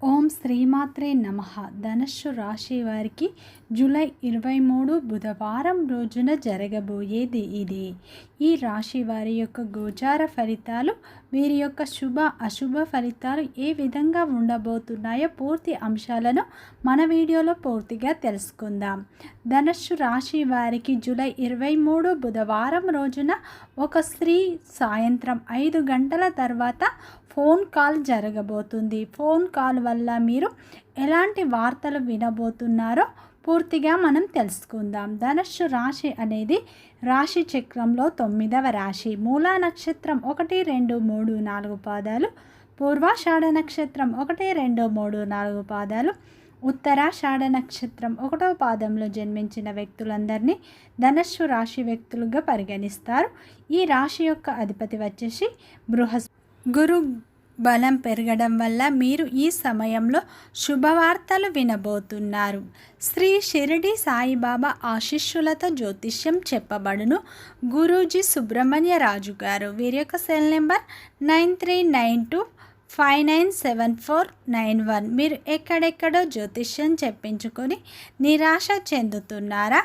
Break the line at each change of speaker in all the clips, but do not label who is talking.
ఓం శ్రీమాత్రే నమ. ధనస్సు రాశి వారికి జూలై ఇరవై మూడు బుధవారం రోజున జరగబోయేది ఇది. ఈ రాశి వారి యొక్క గోచార ఫలితాలు వీరి యొక్క శుభ అశుభ ఫలితాలు ఏ విధంగా ఉండబోతున్నాయో పూర్తి అంశాలను మన వీడియోలో పూర్తిగా తెలుసుకుందాం. ధనస్సు రాశి వారికి జూలై ఇరవై మూడు బుధవారం రోజున ఒక స్త్రీ సాయంత్రం ఐదు గంటల తర్వాత ఫోన్ కాల్ జరగబోతుంది. ఫోన్ కాల్ వల్ల మీరు ఎలాంటి వార్తలు వినబోతున్నారో పూర్తిగా మనం తెలుసుకుందాం. ధనుస్సు రాశి అనేది రాశి చక్రంలో తొమ్మిదవ రాశి. మూలా నక్షత్రం ఒకటి రెండు మూడు నాలుగు పాదాలు. పూర్వాషాఢ నక్షత్రం ఒకటి రెండు మూడు నాలుగు పాదాలు. ఉత్తరాషాఢ నక్షత్రం ఒకటో పాదంలో జన్మించిన వ్యక్తులందరినీ ధనస్సు రాశి వ్యక్తులుగా పరిగణిస్తారు. ఈ రాశి యొక్క అధిపతి వచ్చేసి బృహస్పతి గురు బలం పెరగడం వల్ల మీరు ఈ సమయంలో శుభవార్తలు వినబోతున్నారు. శ్రీ షిరిడి సాయిబాబా ఆశిష్యులతో జ్యోతిష్యం చెప్పబడును. గురూజీ సుబ్రహ్మణ్య రాజు గారు వీరి యొక్క cell number nine three nine two five nine seven four nine one. మీరు ఎక్కడెక్కడో జ్యోతిష్యం చెప్పించుకొని నిరాశ చెందుతున్నారా?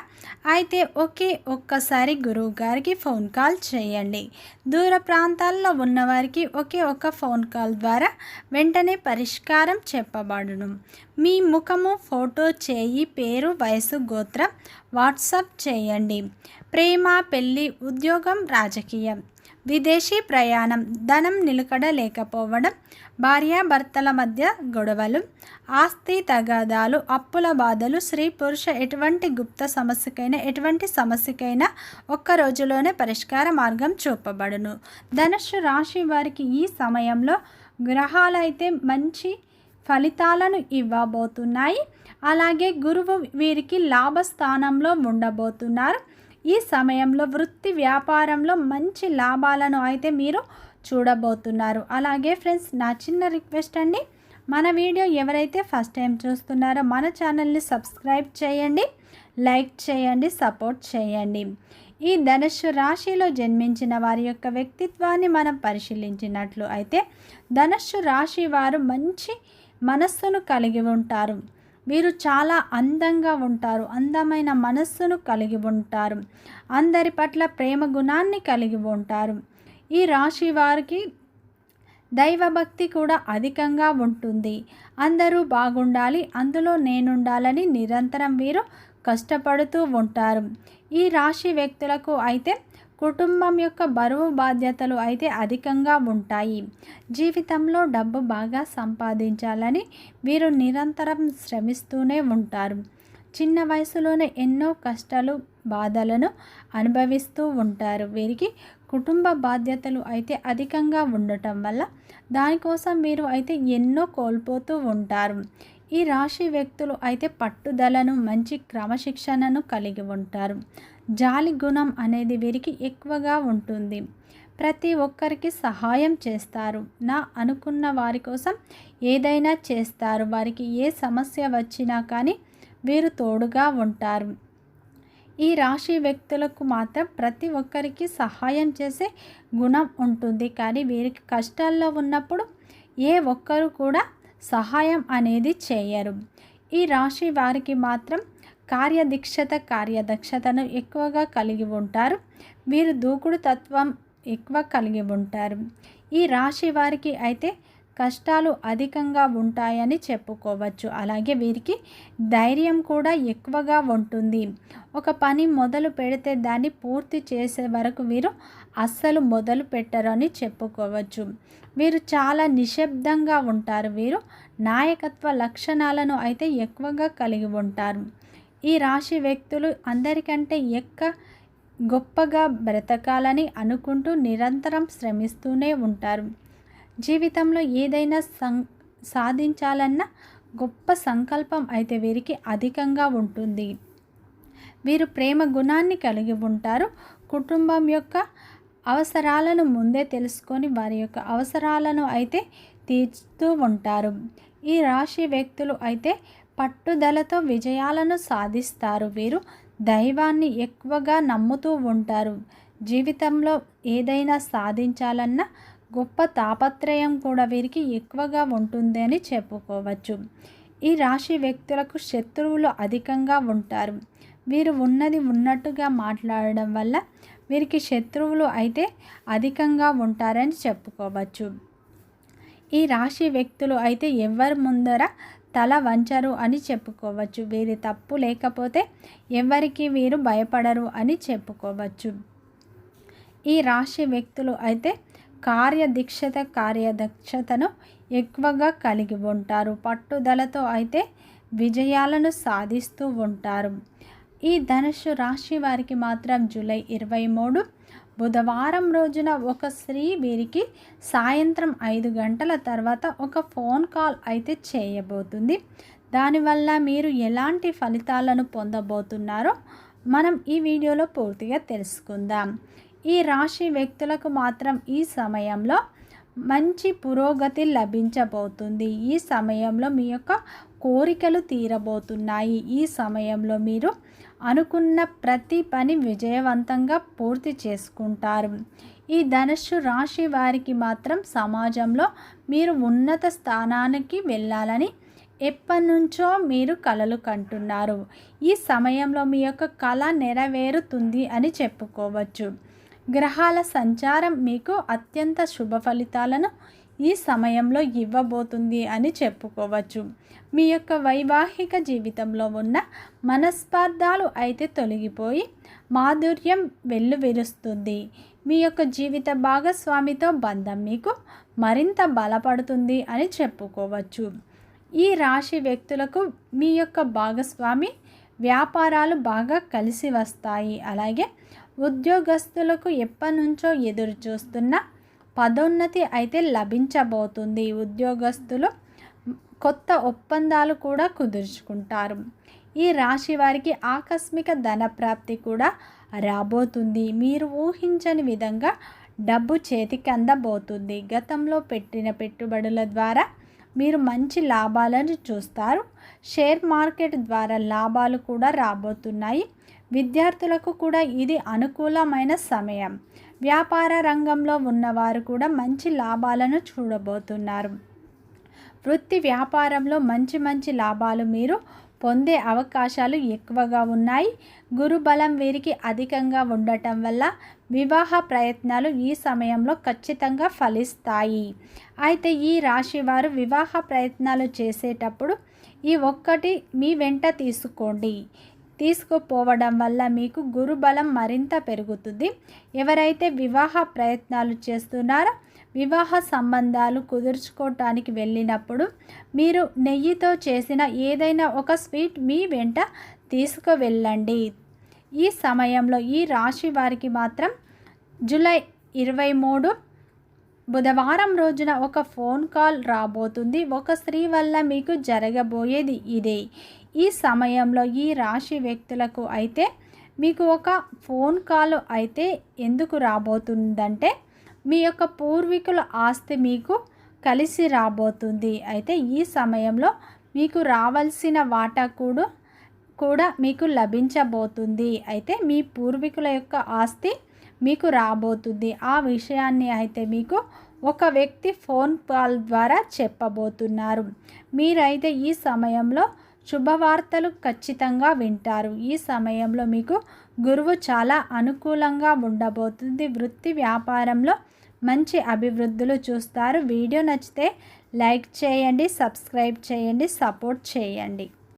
అయితే ఒకే ఒక్కసారి గురువు గారికి ఫోన్ కాల్ చేయండి. దూర ప్రాంతాల్లో ఉన్నవారికి ఒకే ఒక ఫోన్ కాల్ ద్వారా వెంటనే పరిష్కారం చెప్పబడును. మీ ముఖము ఫోటో చేయి పేరు వయసు గోత్రం వాట్సాప్ చేయండి. ప్రేమ పెళ్ళి ఉద్యోగం రాజకీయం. విదేశీ ప్రయాణం ధనం నిలకడ లేకపోవడం భార్యాభర్తల మధ్య గొడవలు ఆస్తి తగాదాలు అప్పుల బాధలు స్త్రీ పురుష ఎటువంటి గుప్త సమస్యకైనా ఎటువంటి సమస్యకైనా ఒక్క రోజులోనే పరిష్కార మార్గం చూపబడును. ధనుషు రాశి వారికి ఈ సమయంలో గ్రహాలైతే మంచి ఫలితాలను ఇవ్వబోతున్నాయి. అలాగే గురువు వీరికి లాభస్థానంలో ఉండబోతున్నారు. ఈ సమయంలో వృత్తి వ్యాపారంలో మంచి లాభాలను అయితే మీరు చూడబోతున్నారు. అలాగే ఫ్రెండ్స్ నా చిన్న రిక్వెస్ట్ అండి మన వీడియో ఎవరైతే ఫస్ట్ టైం చూస్తున్నారో మన ఛానల్ని సబ్స్క్రైబ్ చేయండి లైక్ చేయండి సపోర్ట్ చేయండి. ఈ ధనుస్సు రాశిలో జన్మించిన వారి యొక్క వ్యక్తిత్వాన్ని మనం పరిశీలించినట్లు అయితే ధనుస్సు రాశి వారు మంచి మనస్సును కలిగి ఉంటారు. వీరు చాలా అందంగా ఉంటారు అందమైన మనస్సును కలిగి ఉంటారు అందరి పట్ల ప్రేమ గుణాన్ని కలిగి ఉంటారు. ఈ రాశి వారికి దైవభక్తి కూడా అధికంగా ఉంటుంది. అందరూ బాగుండాలి అందులో నేనుండాలని నిరంతరం వీరు కష్టపడుతూ ఉంటారు. ఈ రాశి వ్యక్తులకు అయితే కుటుంబం యొక్క బరువు బాధ్యతలు అయితే అధికంగా ఉంటాయి. జీవితంలో డబ్బు బాగా సంపాదించాలని వీరు నిరంతరం శ్రమిస్తూనే ఉంటారు. చిన్న వయసులోనే ఎన్నో కష్టాలు బాధలను అనుభవిస్తూ ఉంటారు. వీరికి కుటుంబ బాధ్యతలు అయితే అధికంగా ఉండటం వల్ల దానికోసం వీరు అయితే ఎన్నో కోల్పోతూ ఉంటారు. ఈ రాశి వ్యక్తులు అయితే పట్టుదలను మంచి క్రమశిక్షణను కలిగి ఉంటారు. జాలి గుణం అనేది వీరికి ఎక్కువగా ఉంటుంది. ప్రతి ఒక్కరికి సహాయం చేస్తారు. నా అనుకున్న వారి కోసం ఏదైనా చేస్తారు. వారికి ఏ సమస్య వచ్చినా కానీ వీరు తోడుగా ఉంటారు. ఈ రాశి వ్యక్తులకు మాత్రం ప్రతి ఒక్కరికి సహాయం చేసే గుణం ఉంటుంది. కానీ వీరికి కష్టాల్లో ఉన్నప్పుడు ఏ ఒక్కరు కూడా సహాయం అనేది చేయరు. ఈ రాశి వారికి మాత్రం కార్యదీక్షత కార్యదక్షతను ఎక్కువగా కలిగి ఉంటారు. వీరు దూకుడు తత్వం ఎక్కువ కలిగి ఉంటారు. ఈ రాశి వారికి అయితే కష్టాలు అధికంగా ఉంటాయని చెప్పుకోవచ్చు. అలాగే వీరికి ధైర్యం కూడా ఎక్కువగా ఉంటుంది. ఒక పని మొదలు పెడితే దాన్ని పూర్తి చేసే వరకు వీరు అస్సలు మొదలు పెట్టరని చెప్పుకోవచ్చు. వీరు చాలా నిశ్శబ్దంగా ఉంటారు. వీరు నాయకత్వ లక్షణాలను అయితే ఎక్కువగా కలిగి ఉంటారు. ఈ రాశి వ్యక్తులు అందరికంటే ఎక్క గొప్పగా బ్రతకాలని అనుకుంటూ నిరంతరం శ్రమిస్తూనే ఉంటారు. జీవితంలో ఏదైనా సం సాధించాలన్న గొప్ప సంకల్పం అయితే వీరికి అధికంగా ఉంటుంది. వీరు ప్రేమ గుణాన్ని కలిగి ఉంటారు. కుటుంబం యొక్క అవసరాలను ముందే తెలుసుకొని వారి యొక్క అవసరాలను అయితే తీర్చుతూ ఉంటారు. ఈ రాశి వ్యక్తులు అయితే పట్టుదలతో విజయాలను సాధిస్తారు. వీరు దైవాన్ని ఎక్కువగా నమ్ముతూ ఉంటారు. జీవితంలో ఏదైనా సాధించాలన్నా గొప్ప తాపత్రయం కూడా వీరికి ఎక్కువగా ఉంటుంది అని చెప్పుకోవచ్చు. ఈ రాశి వ్యక్తులకు శత్రువులు అధికంగా ఉంటారు. వీరు ఉన్నది ఉన్నట్టుగా మాట్లాడడం వల్ల వీరికి శత్రువులు అయితే అధికంగా ఉంటారని చెప్పుకోవచ్చు. ఈ రాశి వ్యక్తులు అయితే ఎవరి ముందర తల వంచరు అని చెప్పుకోవచ్చు. వీరి తప్పు లేకపోతే ఎవరికి వీరు భయపడరు అని చెప్పుకోవచ్చు. ఈ రాశి వ్యక్తులు అయితే కార్యదీక్షత కార్యదక్షతను ఎక్కువగా కలిగి ఉంటారు. పట్టుదలతో అయితే విజయాలను సాధిస్తూ ఉంటారు. ఈ ధనుసు రాశి వారికి మాత్రం జూలై ఇరవై మూడు బుధవారం రోజున ఒక స్త్రీ వీరికి సాయంత్రం ఐదు గంటల తర్వాత ఒక ఫోన్ కాల్ అయితే చేయబోతుంది. దానివల్ల మీరు ఎలాంటి ఫలితాలను పొందబోతున్నారో మనం ఈ వీడియోలో పూర్తిగా తెలుసుకుందాం. ఈ రాశి వ్యక్తులకు మాత్రం ఈ సమయంలో మంచి పురోగతి లభించబోతుంది. ఈ సమయంలో మీ యొక్క కోరికలు తీరబోతున్నాయి. ఈ సమయంలో మీరు అనుకున్న ప్రతి పని విజయవంతంగా పూర్తి చేసుకుంటారు. ఈ ధనుస్సు రాశి వారికి మాత్రం సమాజంలో మీరు ఉన్నత స్థానానికి వెళ్ళాలని ఎప్పటి నుంచో మీరు కలలు కంటున్నారు. ఈ సమయంలో మీ యొక్క కళ నెరవేరుతుంది అని చెప్పుకోవచ్చు. గ్రహాల సంచారం మీకు అత్యంత శుభ ఫలితాలను ఈ సమయంలో ఇవ్వబోతుంది అని చెప్పుకోవచ్చు. మీ యొక్క వైవాహిక జీవితంలో ఉన్న మనస్పార్థాలు అయితే తొలగిపోయి మాధుర్యం వెల్లువిరుస్తుంది. మీ యొక్క జీవిత భాగస్వామితో బంధం మీకు మరింత బలపడుతుంది అని చెప్పుకోవచ్చు. ఈ రాశి వ్యక్తులకు మీ యొక్క భాగస్వామి వ్యాపారాలు బాగా కలిసి వస్తాయి. అలాగే ఉద్యోగస్తులకు ఎప్పటి నుంచో ఎదురు చూస్తున్న పదోన్నతి అయితే లభించబోతుంది. ఉద్యోగస్తులు కొత్త ఒప్పందాలు కూడా కుదుర్చుకుంటారు. ఈ రాశి వారికి ఆకస్మిక ధన ప్రాప్తి కూడా రాబోతుంది. మీరు ఊహించని విధంగా డబ్బు చేతికి అందబోతుంది. గతంలో పెట్టిన పెట్టుబడుల ద్వారా మీరు మంచి లాభాలను చూస్తారు. షేర్ మార్కెట్ ద్వారా లాభాలు కూడా రాబోతున్నాయి. విద్యార్థులకు కూడా ఇది అనుకూలమైన సమయం. వ్యాపార రంగంలో ఉన్నవారు కూడా మంచి లాభాలను చూడబోతున్నారు. వృత్తి వ్యాపారంలో మంచి మంచి లాభాలు మీరు పొందే అవకాశాలు ఎక్కువగా ఉన్నాయి. గురుబలం వీరికి అధికంగా ఉండటం వల్ల వివాహ ప్రయత్నాలు ఈ సమయంలో ఖచ్చితంగా ఫలిస్తాయి. అయితే ఈ రాశి వారు వివాహ ప్రయత్నాలు చేసేటప్పుడు ఈ ఒక్కటి మీ వెంట తీసుకోండి. తీసుకుపోవడం వల్ల మీకు గురుబలం మరింత పెరుగుతుంది. ఎవరైతే వివాహ ప్రయత్నాలు చేస్తున్నారో వివాహ సంబంధాలు కుదుర్చుకోవటానికి వెళ్ళినప్పుడు మీరు నెయ్యితో చేసిన ఏదైనా ఒక స్వీట్ మీ వెంట తీసుకువెళ్ళండి. ఈ సమయంలో ఈ రాశి వారికి మాత్రం జూలై ఇరవై మూడు బుధవారం రోజున ఒక ఫోన్ కాల్ రాబోతుంది. ఒక స్త్రీ వల్ల మీకు జరగబోయేది ఇదే. ఈ సమయంలో ఈ రాశి వ్యక్తులకు అయితే మీకు ఒక ఫోన్ కాల్ అయితే ఎందుకు రాబోతుందంటే మీ యొక్క పూర్వీకుల ఆస్తి మీకు కలిసి రాబోతుంది. అయితే ఈ సమయంలో మీకు రావాల్సిన వాటా కూడా కూడా మీకు లభించబోతుంది. అయితే మీ పూర్వీకుల యొక్క ఆస్తి మీకు రాబోతుంది. ఆ విషయాన్ని అయితే మీకు ఒక వ్యక్తి ఫోన్ కాల్ ద్వారా చెప్పబోతున్నారు. మీరైతే ఈ సమయంలో శుభవార్తలు ఖచ్చితంగా వింటారు. ఈ సమయంలో మీకు గురువు చాలా అనుకూలంగా ఉండబోతుంది. వృత్తి వ్యాపారంలో మంచి అభివృద్ధులు చూస్తారు. వీడియో నచ్చితే లైక్ చేయండి సబ్స్క్రైబ్ చేయండి సపోర్ట్ చేయండి.